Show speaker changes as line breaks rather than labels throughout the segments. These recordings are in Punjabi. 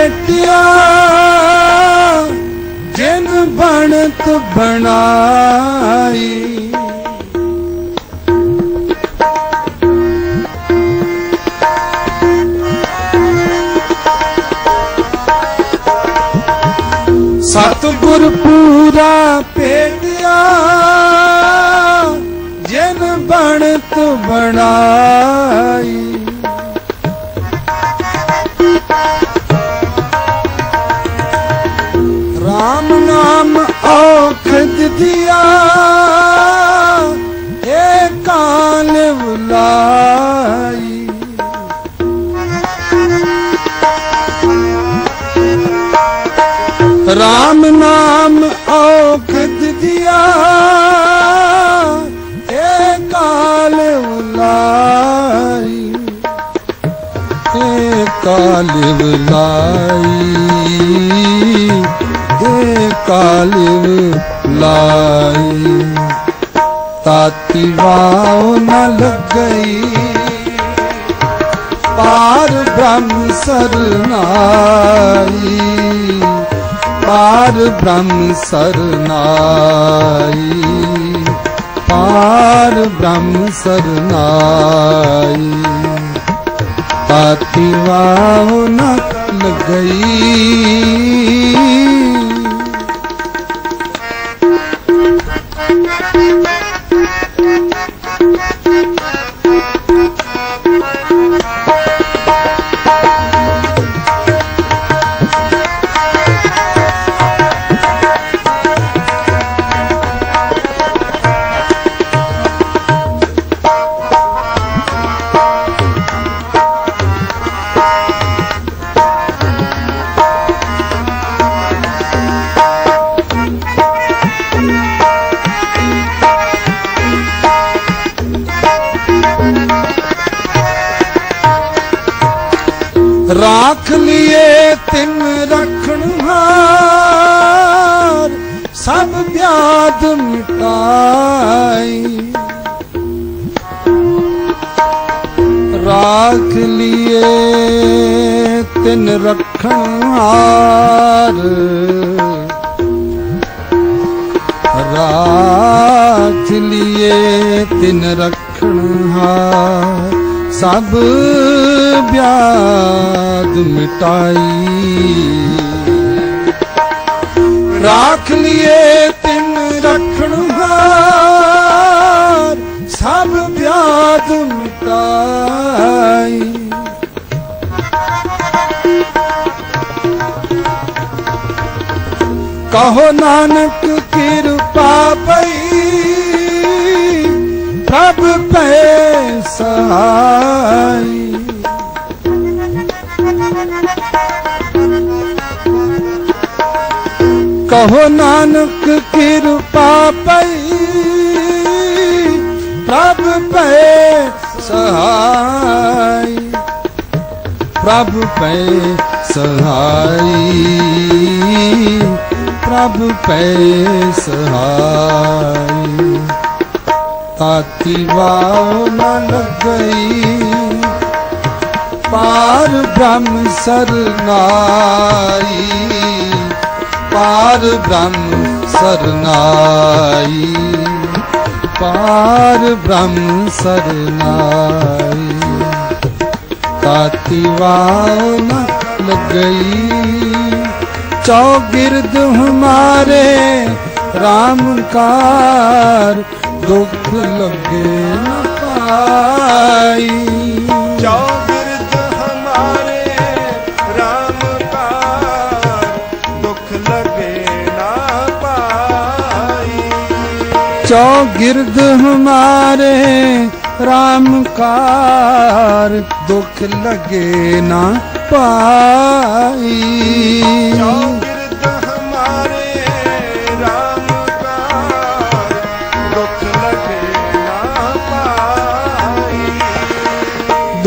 ਭੇਟਿਆ ਜਿਨ ਬਣਤ ਬਣਾਈ। ਸਤਿਗੁਰ ਪੂਰਾ ਪੇਟਿਆ ਜਿਨ ਬਣਤ ਬਣਾਈ। ਔਖਦ ਦਿਆ ਏ ਕਾਲ ਬੁਲਾਈ ਰਾਮ ਨਾਮ ਔਖਦ ਦਿਆ। ਏ ਕਾਲ ਬੁਲਾਈ ਏ ਕਾਲ ਬੁਲਾਈ ਏ ਕਾਲ ਬੁਲਾਈ। ਤਾਤੀ ਵਾਉ ਨ ਲੱਗਈ। ਪਾਰ ਬ੍ਰਹਮ ਸਰਨਾਈ। ਪਾਰ ਬ੍ਰਹਮ ਸਰਨਾਈ। ਪਾਰ ਬ੍ਰਹਮ ਸਰਨਾਈ। ਤਾਤੀ ਵਾਉ ਨ ਲੱਗਈ। ਰਾਖ ਲਿਏ ਤਿੰਨ ਰੱਖਣ ਹਾਰ, ਸਭ ਵਿਆਦ ਮਿਟਾਈ। ਰਾਖ ਲਿਏ ਤਿੰਨ ਰੱਖਣ ਹਾਰ, ਰਾਖ ਲਿਏ ਤਿਨ ਰਖਣ ਹਾਰ, ਸਭ ਬਿਆਦ ਮਿਟਾਈ। ਰਾਖ ਲਿਏ ਤਿਨ ਰਖਣ ਸਭ ਬਿਆਦ ਮਿਟਾਈ। ਕਹੋ ਨਾਨਕ, ਕਿਰਪਾ ਪਈ, ਪ੍ਰਭ ਪੈ ਸਹਾਈ। ਕਹੋ ਨਾਨਕ, ਕਿਰਪਾ ਪਈ। ਪ੍ਰਭ ਪੈ ਸਹਾਈ। ਪ੍ਰਭ ਪੈ ਸਹਾਈ। ਪ੍ਰਭ ਪੈ ਸਹਾਈ। ਤਾਤੀ ਵਾਉ ਨ ਲੱਗਈ। ਪਾਰ ਬ੍ਰਹਮ ਸਰਨਾਈ ਪਾਰ ਬ੍ਰਹਮ ਸਰਨਾਈ, ਪਾਰ ਬ੍ਰਹਮ ਸਰਨਾਈ। ਤਾਤੀ ਵਾਉ ਨ ਲਗਈ,
ਚੌਗਿਰਦ ਹਮਾਰੇ ਰਾਮਕਾਰ ਦੁੱਖ ਲੱਗੇ ਨ
चौगिर्द हमारे राम कार दुख लगे ना पाई
चौगिर्द हमारे राम कार दुख
लगे ना पाई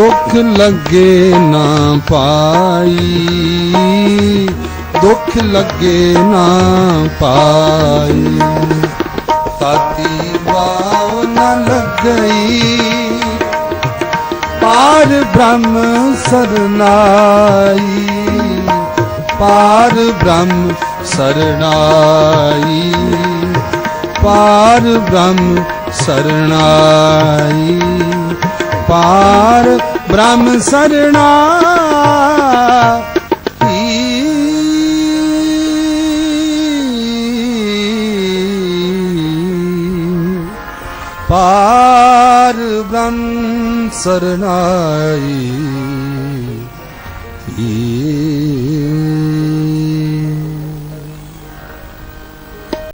दुख लगे ना पाई दुख लगे ना पाई ਗਈ। ਪਾਰ ਬ੍ਰਹਮ ਸਰਨਾਈ ਪਾਰ ਬ੍ਰਹਮ ਸ਼ਰਨਾਈ ਪਾਰ ਬ੍ਰਹਮ ਸ਼ਰਨਾਈ ਪਾਰ ਬ੍ਰਹਮ ਸਰਣਾਈ शरणा